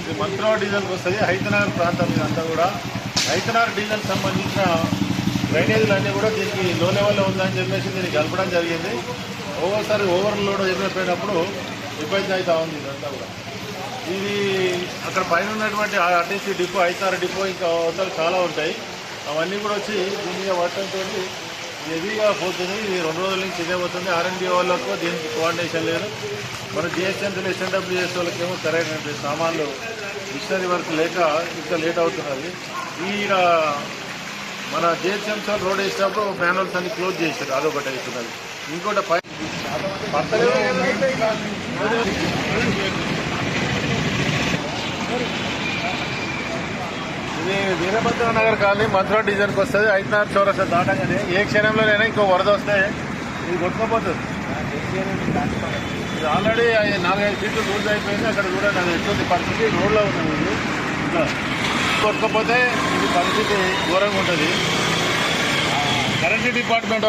ఇది మంత్రావ డీజిల్కి వస్తుంది. హైదరాబాద్ ప్రాంతం ఇదంతా కూడా. హైదరాబాద్ డీజిల్ సంబంధించిన డ్రైనేజీలు అన్నీ కూడా దీనికి లో లెవెల్లో ఉందని చెప్పేసి దీన్ని కలపడం జరిగింది. ఓవర్సారి ఓవర్లోడ్ ఎదురైపోయినప్పుడు ఇబ్బంది అవుతా ఉంది ఇదంతా కూడా. ఇది అక్కడ పైన ఉన్నటువంటి ఆర్టీసీ డిపో ఐతార్ డిపో ఇంకా అవతలు చాలా ఉంటాయి. అవన్నీ కూడా వచ్చి దీని మీద పట్టడంతో హెవీగా పోతుంది ఇది రెండు రోజుల నుంచి ఇదే పోతుంది. ఆర్ఎండి వాళ్ళకు దీనికి కోఆర్డినేషన్ లేదు. మన జిఎస్ఎంసీలు ఎస్ఎన్డబ్ల్యూఎస్ వాళ్ళకేమో సరైన సామాన్లు మిషనరీ వర్క్ లేక ఇంకా లేట్ అవుతున్నది. ఈడ మన జిహెచ్ఎంసీ రోడ్ వేసినప్పుడు మాన్యువల్స్ అన్ని క్లోజ్ చేశారు. అదొకటి అవుతున్నది. ఇంకోటి పై ఇది వీరభద్ర నగర్ కాలనీ మంత్రా డివిజన్కి వస్తుంది. ఐదున్నర చౌరస్తా దాటగానే ఏ క్షణంలోనైనా ఇంకో వరద వస్తే ఇది కొట్టుకోపోతుంది. ఇది ఆల్రెడీ నాలుగైదు సీట్లు లూజ్ అయిపోయింది. అక్కడ కూడా నాకు ఎటువంటి పరిస్థితి? రోడ్లో ఉంటుంది ఇట్లా కొట్టుకోపోతే ఇది పరిస్థితి ఘోరంగా ఉంటుంది. కరెంట్ డిపార్ట్మెంట్ వాళ్ళకి